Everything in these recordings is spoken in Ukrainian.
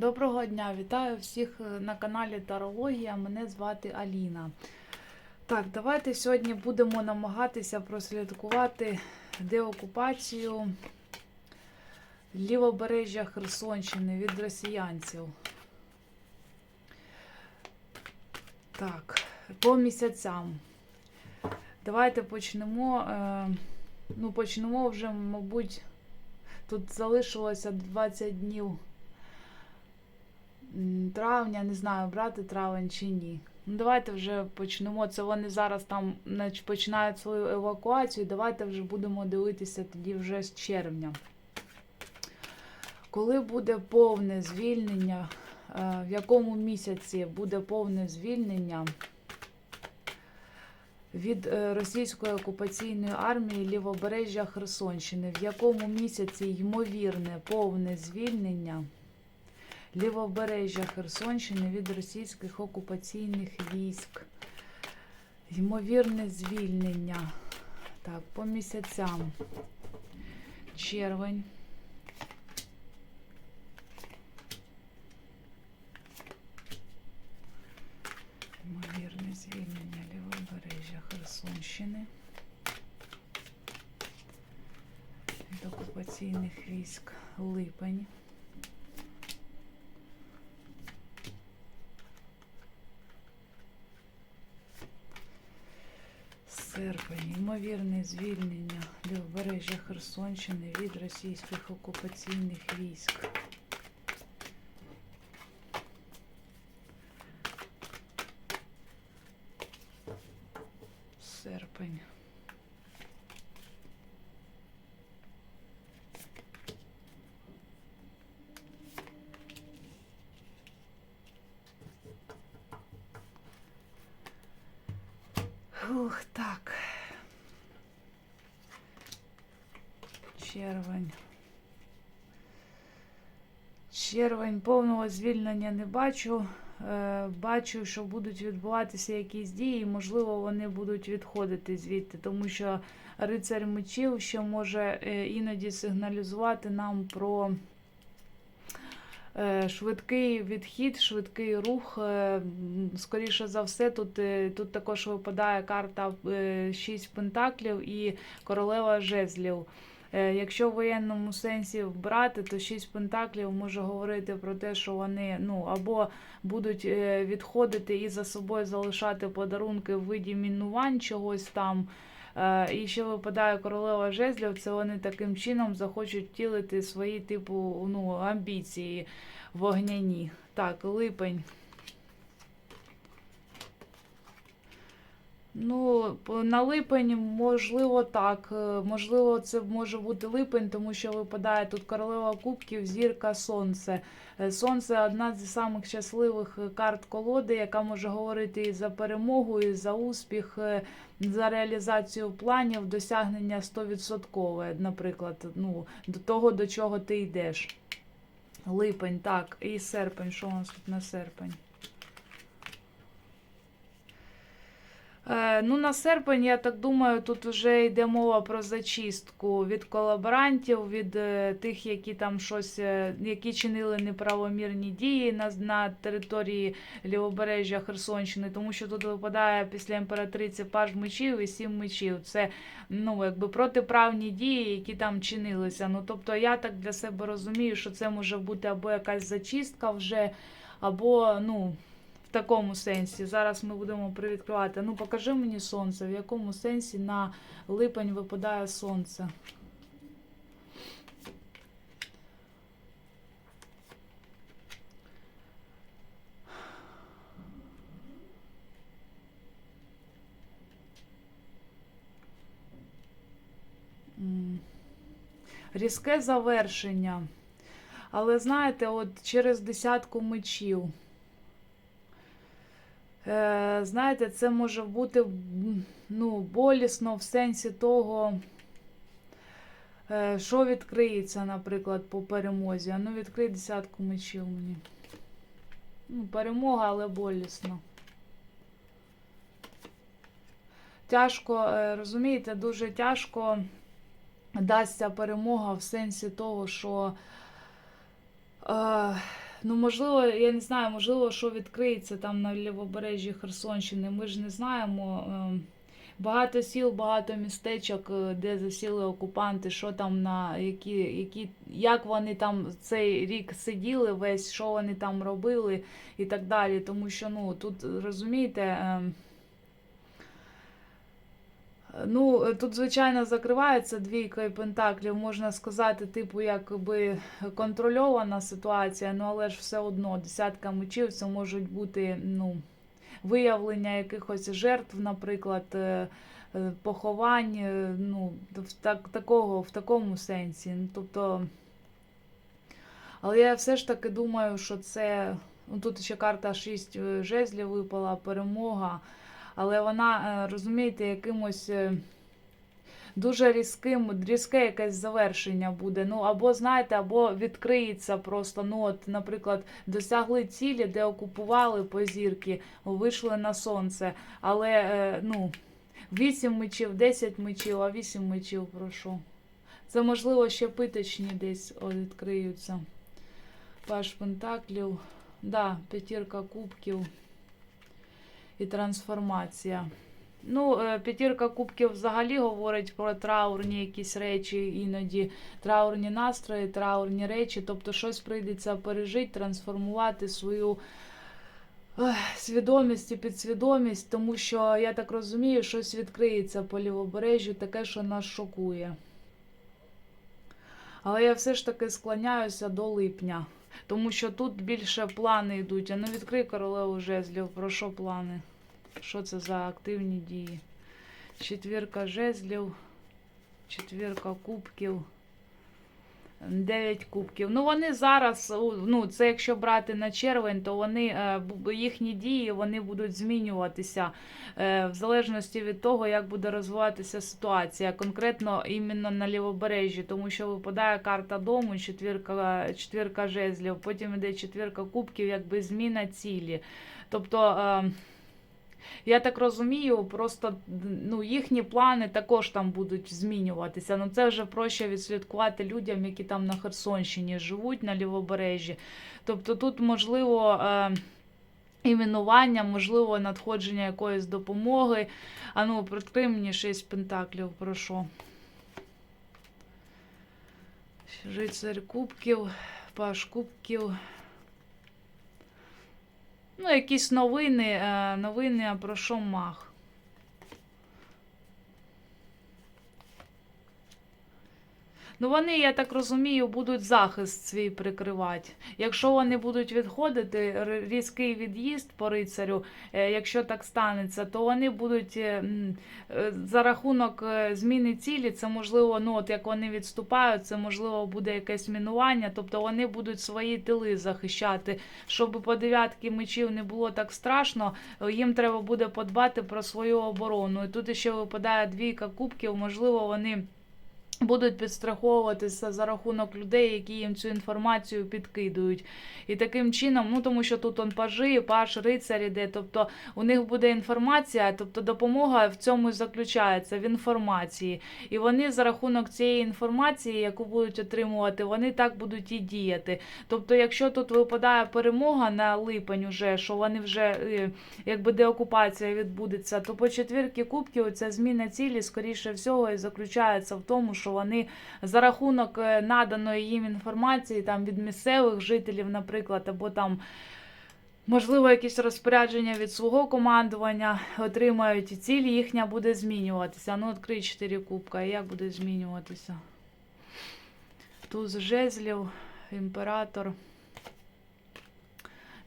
Доброго дня, вітаю всіх е, на каналі Тарологія. Мене звати Аліна. Так, давайте сьогодні будемо намагатися прослідкувати деокупацію лівобережжя Херсонщини від росіянців. Так, по місяцям. Давайте почнемо. е, Ну, почнемо вже, мабуть, тут залишилося 20 днів травня, не знаю, брати травень чи ні. Ну, давайте вже почнемо. Це вони зараз там починають свою евакуацію. Давайте вже будемо дивитися тоді вже з червня. Коли буде повне звільнення, е, в якому місяці буде повне звільнення від е, російської окупаційної армії лівобережжя Херсонщини, в якому місяці ймовірне повне звільнення лівобережжя Херсонщини від російських окупаційних військ. Ймовірне звільнення. Так, по місяцям. Червень. Ймовірне звільнення лівобережжя Херсонщини. Від окупаційних військ липень. Серпень. Ймовірне звільнення лівобережжя Херсонщини від російських окупаційних військ. Серпень. Ух, так. Червень. Червень повного звільнення не бачу. Е, Бачу, що будуть відбуватися якісь дії, можливо, вони будуть відходити звідти, тому що рицарь мечів ще може е, іноді сигналізувати нам про швидкий відхід, швидкий рух. Е, Скоріше за все, тут, е, тут також випадає карта е, шість пентаклів і королева жезлів. Е, Якщо в воєнному сенсі брати, то шість пентаклів може говорити про те, що вони ну або будуть е, відходити і за собою залишати подарунки в виді мінувань чогось там. Е, І ще випадає королева жезлів, це вони таким чином захочуть втілити свої типу ну, амбіції вогняні. Так, липень. Ну, на липень, можливо, так. Е, Можливо, це може бути липень, тому що випадає тут королева кубків, зірка сонце. Е, Сонце одна з самих щасливих е, карт колоди, яка може говорити і за перемогу, і за успіх, за реалізацію планів, досягнення 100%, наприклад, ну, до того, до чого ти йдеш. Липень, так, і серпень. Що у нас тут на серпень? Ну, на серпень, я так думаю, тут вже йде мова про зачистку від колаборантів, від е, тих, які там щось, е, які чинили неправомірні дії на, на території лівобережжя Херсонщини, тому що тут випадає після імператриці паж мечів і сім мечів. Це ну, якби протиправні дії, які там чинилися. Ну, тобто я так для себе розумію, що це може бути або якась зачистка вже, або, ну. В такому сенсі. Зараз ми будемо привідкривати. Ну, покажи мені сонце. В якому сенсі на липень випадає сонце? Різке завершення. Але знаєте, от через десятку мечів. Е, знаєте, це може бути ну, болісно в сенсі того, е, що відкриється, наприклад, по перемозі. А ну, відкрий десятку мечів мені. Ну, перемога, але болісно. Тяжко, е, розумієте, дуже тяжко дасться перемога в сенсі того, що е, Ну, можливо, я не знаю, можливо, що відкриється там на лівобережжі Херсонщини. Ми ж не знаємо. Ем, Багато сіл, багато містечок, е, де засіли окупанти, що там на які, які, як вони там цей рік сиділи, весь, що вони там робили і так далі. Тому що, ну, тут розумієте. Ну, е, тут, звичайно, закривається двійкою пентаклів, можна сказати, типу, якби контрольована ситуація, ну але ж все одно десятка мечів це можуть бути ну, виявлення якихось жертв, наприклад, е, е, поховань, ну, в, так, такого, в такому сенсі. Ну, тобто, але я все ж таки думаю, що це. Ну, тут ще карта 6 жезлів випала, перемога але вона, е, розумієте, якимось е, дуже різким, різке якесь завершення буде. Ну, або, знаєте, або відкриється просто. Ну, от, наприклад, досягли цілі, де окупували позірки, вийшли на сонце. Але, е, ну, 8 мечів, 10 мечів, а 8 мечів прошу. Це, можливо, ще питочні десь відкриються. Паш Пентаклів. Да, п'ятірка кубків і трансформація. Ну, е, п'ятірка кубків взагалі говорить про траурні якісь речі, іноді траурні настрої, траурні речі. Тобто щось прийдеться пережити, трансформувати свою свідомість і підсвідомість, тому що, я так розумію, щось відкриється по лівобережжю, таке, що нас шокує. Але я все ж таки склоняюся до липня. Тому що тут більше плани йдуть. А ну відкрий королеву жезлів. Про що плани? Що це за активні дії? Четвірка жезлів, четвірка кубків, дев'ять кубків. Ну, вони зараз, ну, це якщо брати на червень, то вони, е, їхні дії вони будуть змінюватися е, в залежності від того, як буде розвиватися ситуація, конкретно іменно на лівобережжі, тому що випадає карта дому, четвірка, четвірка жезлів, потім йде четвірка кубків, якби зміна цілі. Тобто. Я так розумію, просто ну, їхні плани також там будуть змінюватися. Ну це вже проще відслідкувати людям, які там на Херсонщині живуть на лівобережжі. Тобто тут можливо. Е, Іменування, можливо, надходження якоїсь допомоги. А ну, відкрий мені шість пентаклів, прошу. Рицарь кубків, паш кубків. Якісь новини, е, новини про що Ну, вони, я так розумію, будуть захист свій прикривати. Якщо вони будуть відходити, різкий від'їзд по рицарю, е, якщо так станеться, то вони будуть е, е, за рахунок зміни цілі, це можливо, ну от як вони відступають, це можливо буде якесь мінування, тобто вони будуть свої тили захищати. Щоб по дев'ятки мечів не було так страшно, їм треба буде подбати про свою оборону. І тут ще випадає двійка кубків, можливо, вони. Будуть підстраховуватися за рахунок людей, які їм цю інформацію підкидують. І таким чином, ну тому що тут он пажи, паш, рицар іде, тобто у них буде інформація, тобто допомога в цьому і заключається в інформації. І вони за рахунок цієї інформації, яку будуть отримувати, вони так будуть і діяти. Тобто, якщо тут випадає перемога на липень, уже що вони вже е, якби деокупація відбудеться, то по четвірки кубків ця зміна цілі, скоріше всього, і заключається в тому, що вони за рахунок е, наданої їм інформації там від місцевих жителів, наприклад, або там. Можливо, якісь розпорядження від свого командування отримають, і ціль їхня буде змінюватися. Ну, відкрий 4 кубка, і як буде змінюватися? Туз жезлів, імператор,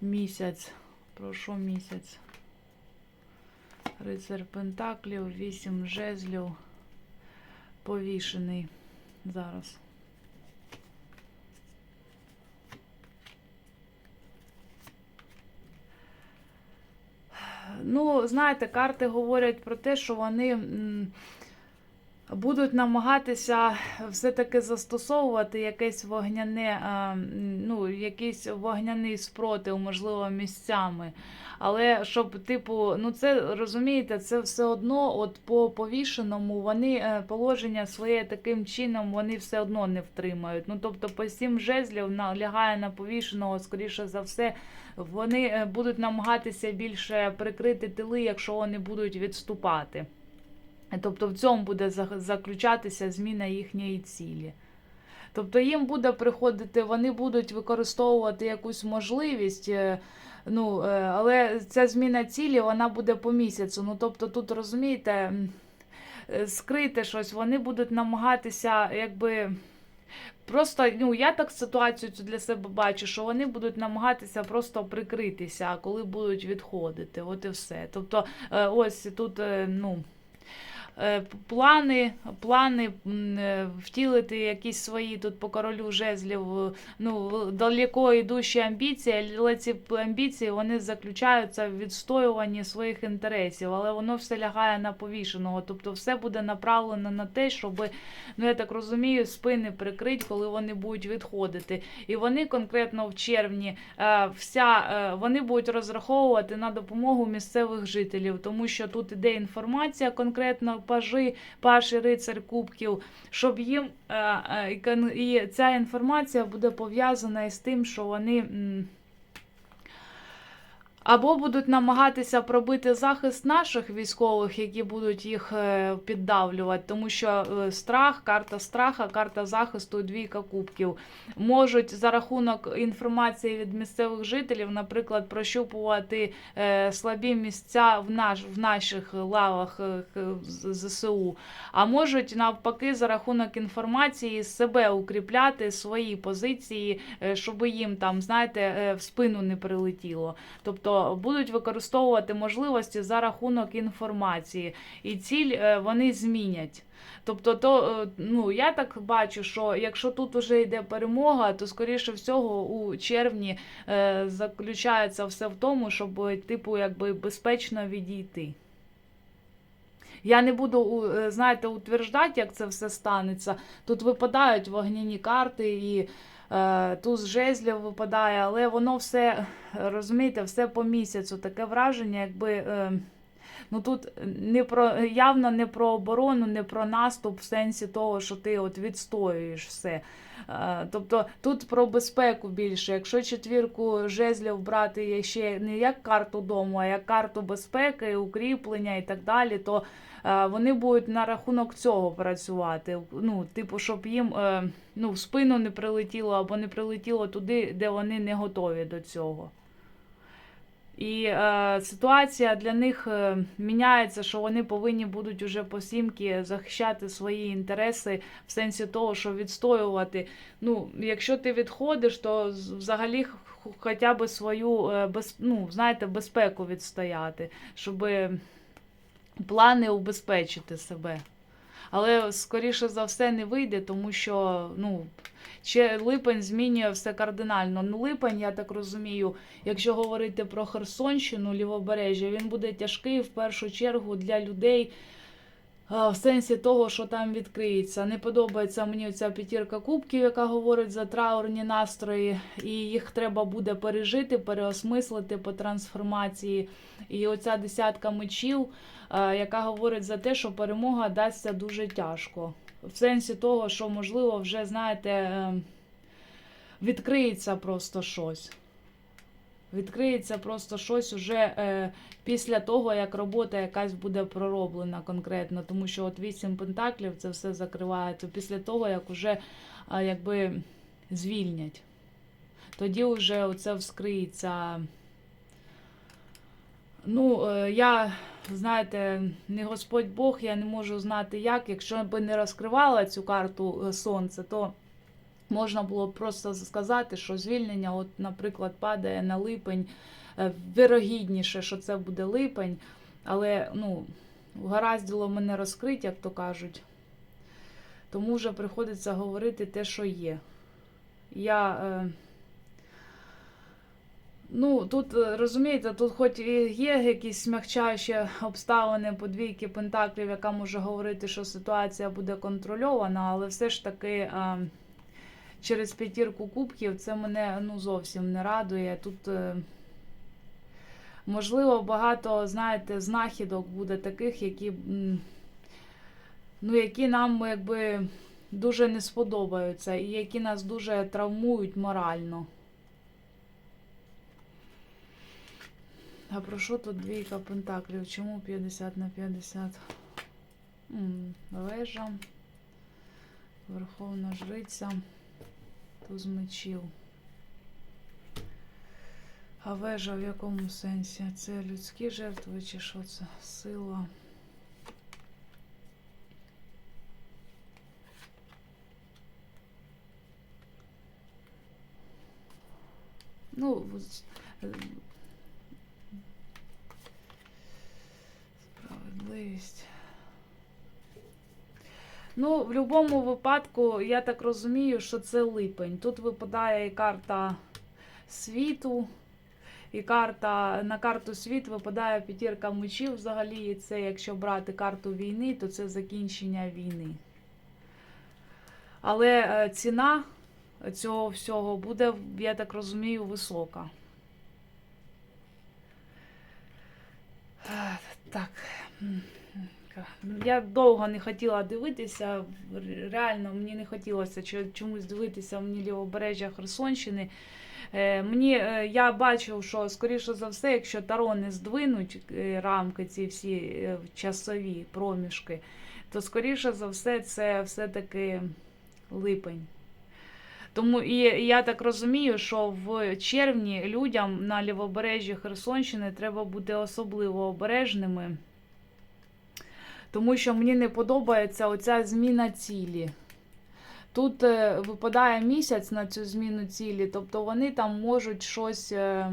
місяць. Прошу місяць. Рицар Пентаклів, 8 жезлів, повішений зараз. Ну, знаєте, карти говорять про те, що вони. Будуть намагатися все-таки застосовувати якесь вогняне, е, ну, якийсь вогняний спротив, можливо, місцями. Але щоб, типу, ну це розумієте, це все одно, от по повішеному, вони е, положення своє таким чином вони все одно не втримають. Ну тобто, по сім жезлів на- лягає на повішеного, скоріше за все, вони е, будуть намагатися більше прикрити тили, якщо вони будуть відступати. Тобто в цьому буде заключатися зміна їхньої цілі. Тобто їм буде приходити, вони будуть використовувати якусь можливість, е, ну, е, але ця зміна цілі вона буде по місяцю. Ну, тобто тут розумієте, е, скрити щось, вони будуть намагатися, якби. Просто ну я так ситуацію цю для себе бачу, що вони будуть намагатися просто прикритися, коли будуть відходити. От і все. Тобто, ось тут ну. Е, Плани, плани е, втілити якісь свої тут по королю жезлів, ну далеко йдущі амбіції, але ці амбіції вони заключаються в відстоюванні своїх інтересів, але воно все лягає на повішеного. Тобто все буде направлено на те, щоб, ну я так розумію, спини прикрить, коли вони будуть відходити. І вони конкретно в червні е, вся вони будуть розраховувати на допомогу місцевих жителів, тому що тут іде інформація конкретно пажи, паші рицар кубків, щоб їм е, е, і ця інформація буде пов'язана із тим, що вони. Або будуть намагатися пробити захист наших військових, які будуть їх е, піддавлювати, тому що е, страх, карта страха, карта захисту, двійка кубків. Можуть за рахунок інформації від місцевих жителів, наприклад, прощупувати е, слабі місця в наш в наших лавах ЗСУ, а можуть навпаки за рахунок інформації себе укріпляти свої позиції, щоб їм там, знаєте, в спину не прилетіло. Тобто будуть використовувати можливості за рахунок інформації, і ціль е, вони змінять. Тобто, то, е, ну, я так бачу, що якщо тут уже йде перемога, то скоріше всього у червні е, заключається все в тому, щоб типу якби безпечно відійти. Я не буду, е, знаєте, утверждати, як це все станеться. Тут випадають вогняні карти і туз жезлів випадає, але воно все, розумієте, все по місяцю. Таке враження, якби. Е, Ну тут не про явно не про оборону, не про наступ в сенсі того, що ти от відстоюєш все. Тобто тут про безпеку більше. Якщо четвірку жезлів брати ще не як карту дому, а як карту безпеки, укріплення і так далі, то вони будуть на рахунок цього працювати. Ну, типу, щоб їм е, ну, в спину не прилетіло або не прилетіло туди, де вони не готові до цього. І е, ситуація для них е, міняється, що вони повинні будуть уже по сімки захищати свої інтереси в сенсі того, що відстоювати. Ну, якщо ти відходиш, то взагалі хоча б свою е, без, ну, знаєте, безпеку відстояти, щоб плани убезпечити себе. Але скоріше за все не вийде, тому що ну, ще липень змінює все кардинально. Ну, липень, я так розумію, якщо говорити про Херсонщину, лівобережжя, він буде тяжкий в першу чергу для людей. В сенсі того, що там відкриється. Не подобається мені ця п'ятірка кубків, яка говорить за траурні настрої, і їх треба буде пережити, переосмислити по трансформації. І оця десятка мечів, яка говорить за те, що перемога дасться дуже тяжко. В сенсі того, що, можливо, вже, знаєте, ем, відкриється просто щось. Відкриється просто щось уже е, після того, як робота якась буде пророблена конкретно. Тому що от вісім пентаклів це все закривається після того, як уже е, якби звільнять. Тоді вже оце вскриється. Ну, е, я, знаєте, не Господь Бог, я не можу знати як. Якщо б не розкривала цю карту е, сонце, то можна було просто сказати, що звільнення, от, наприклад, падає на липень. Е, Вірогідніше, що це буде липень, але ну, гаразділо мене розкрить, як то кажуть. Тому вже приходиться говорити те, що є. Я. Е, Ну, тут е, розумієте, тут хоч і є якісь смягчаючі обставини по двійки пентаклів, яка може говорити, що ситуація буде контрольована, але все ж таки е, через п'ятірку кубків це мене ну, зовсім не радує. Тут, е, можливо, багато, знаєте, знахідок буде таких, які, ну, які нам якби дуже не сподобаються і які нас дуже травмують морально. А про що тут двійка пентаклів? Чому 50 на 50? М, Вежа, Верховна Жриця, туз мечів. А вежа в якому сенсі? Це людські жертви чи що це? Сила. Ну, е, Справедливість. Ну, в будь-якому випадку, я так розумію, що це липень. Тут випадає і карта світу, і карта на карту світ випадає п'ятірка мечів взагалі. І це, якщо брати карту війни, то це закінчення війни. Але е, ціна цього всього буде, я так розумію, висока. Е, Так. М, Я довго не хотіла дивитися. Реально, мені не хотілося чомусь дивитися мені лівобережжя Херсонщини. Е, Мені е, я бачив, що скоріше за все, якщо Таро не здвинуть е, рамки, ці всі часові проміжки, то скоріше за все це все-таки липень. Тому і я так розумію, що в червні людям на лівобережжі Херсонщини треба бути особливо обережними, тому що мені не подобається оця зміна цілі. Тут е, випадає місяць на цю зміну цілі, тобто вони там можуть щось е,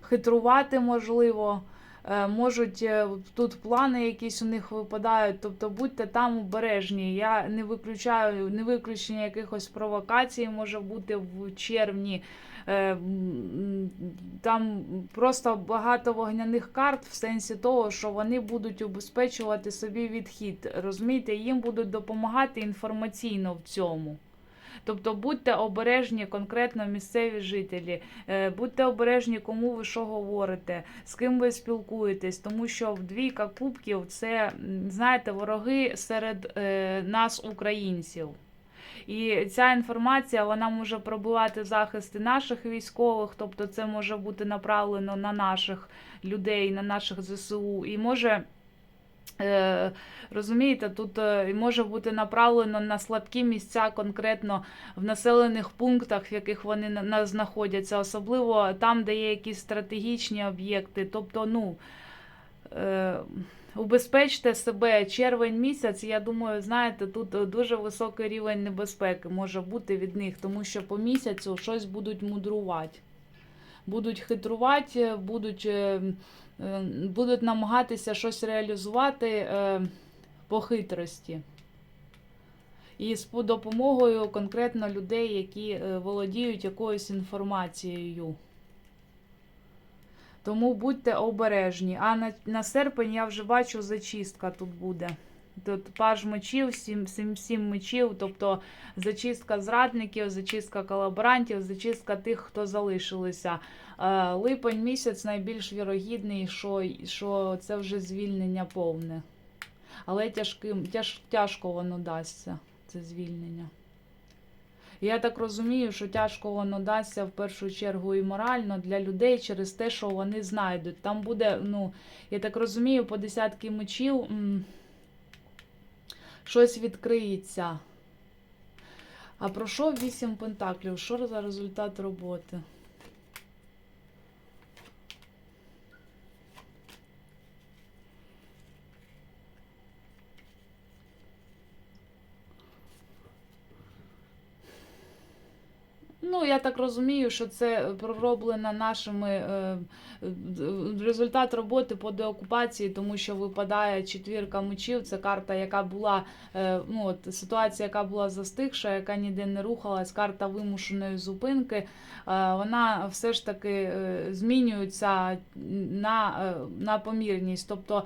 хитрувати, можливо, е, можуть тут плани якісь у них випадають, тобто будьте там обережні. Я не виключаю не виключення якихось провокацій може бути в червні. Е, Там просто багато вогняних карт в сенсі того, що вони будуть убезпечувати собі відхід. Розумієте, їм будуть допомагати інформаційно в цьому. Тобто будьте обережні, конкретно місцеві жителі, Е, будьте обережні, кому ви що говорите, з ким ви спілкуєтесь, тому що в двійка кубків це, знаєте, вороги серед е, нас, українців. І ця інформація вона може пробивати захисти наших військових, тобто це може бути направлено на наших людей, на наших ЗСУ, і може. Е, розумієте, тут е, може бути направлено на слабкі місця конкретно в населених пунктах, в яких вони на- на- знаходяться, особливо там, де є якісь стратегічні об'єкти. Тобто, ну. Е, Убезпечте себе червень місяць, я думаю, знаєте, тут е, дуже високий рівень небезпеки може бути від них, тому що по місяцю щось будуть мудрувати. Будуть хитрувати, будуть, е, е, будуть намагатися щось реалізувати е, по хитрості. І з допомогою конкретно людей, які е, володіють якоюсь інформацією. Тому будьте обережні. А на, на серпень я вже бачу, зачистка тут буде. Тут паж мечів, сім, сім, сім мечів, тобто зачистка зрадників, зачистка колаборантів, зачистка тих, хто залишилися. Е, Липень місяць найбільш вірогідний, що, що це вже звільнення повне. Але тяжким, тяж, тяжко воно дасться, це звільнення. Я так розумію, що тяжко воно дасться в першу чергу і морально для людей через те, що вони знайдуть. Там буде, ну, я так розумію, по десятки мечів м, щось відкриється. А про що вісім пентаклів? Що за результат роботи? Ну, я так розумію, що це пророблено нашими е, е, результат роботи по деокупації, тому що випадає четвірка мечів. Це карта, яка була е, ну, от, ситуація, яка була застигша, яка ніде не рухалась, карта вимушеної зупинки. Е, вона все ж таки е, змінюється на, е, на помірність. Тобто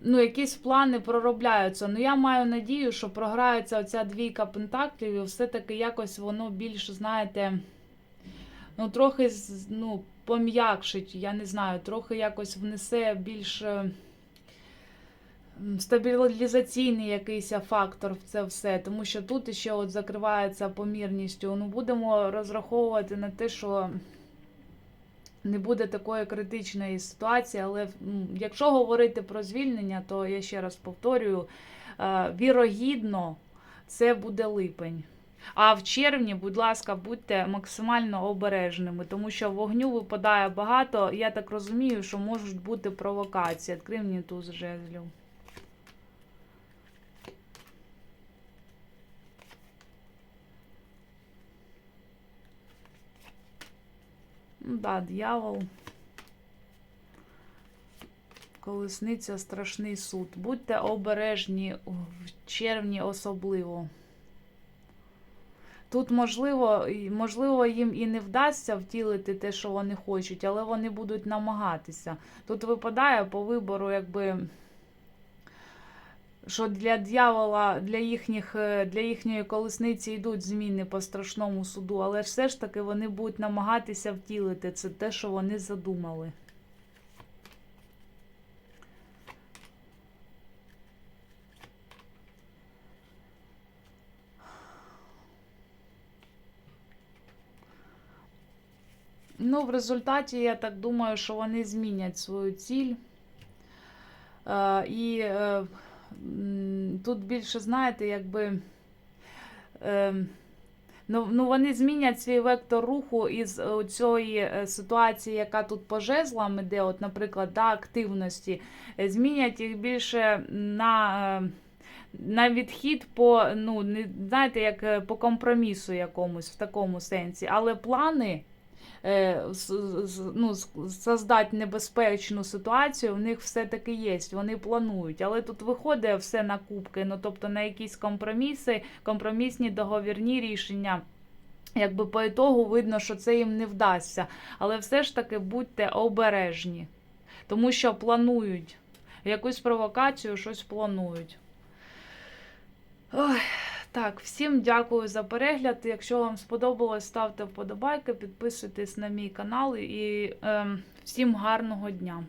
ну, якісь плани проробляються. Ну, я маю надію, що програється оця двійка пентаклів, і все-таки якось воно більш, знаєте, ну, трохи ну, пом'якшить, я не знаю, трохи якось внесе більш. е, Стабілізаційний якийсь фактор в це все, тому що тут ще от закривається помірністю. Ну, будемо розраховувати на те, що не буде такої критичної ситуації, але якщо говорити про звільнення, то я ще раз повторюю, е, вірогідно, це буде липень. А в червні, будь ласка, будьте максимально обережними, тому що вогню випадає багато. Я так розумію, що можуть бути провокації. Відкрий мені туз жезлів. Да, дьявол. Колесниця страшний суд. Будьте обережні в червні особливо. Тут, можливо, можливо, їм і не вдасться втілити те, що вони хочуть, але вони будуть намагатися. Тут випадає по вибору, якби. Що для дьявола, для, їхніх, е, для їхньої колесниці йдуть зміни по страшному суду, але все ж таки вони будуть намагатися втілити це те, що вони задумали. Ну, в результаті, я так думаю, що вони змінять свою ціль. Е, і е, тут більше, знаєте, якби. Е, ну, ну, вони змінять свій вектор руху із цієї ситуації, яка тут по жезлам іде, от, наприклад, да, активності, е, змінять їх більше на. е, на відхід по, ну, не знаєте, як е, по компромісу якомусь в такому сенсі. Але плани е, ну, создати небезпечну ситуацію, в них все-таки є, вони планують. Але тут виходить все на кубки, ну тобто на якісь компроміси, компромісні договірні рішення. Якби по ітогу видно, що це їм не вдасться. Але все ж таки будьте обережні, тому що планують якусь провокацію, щось планують. Ой, так, всім дякую за перегляд. Якщо вам сподобалось, ставте вподобайки, підписуйтесь на мій канал і е, всім гарного дня.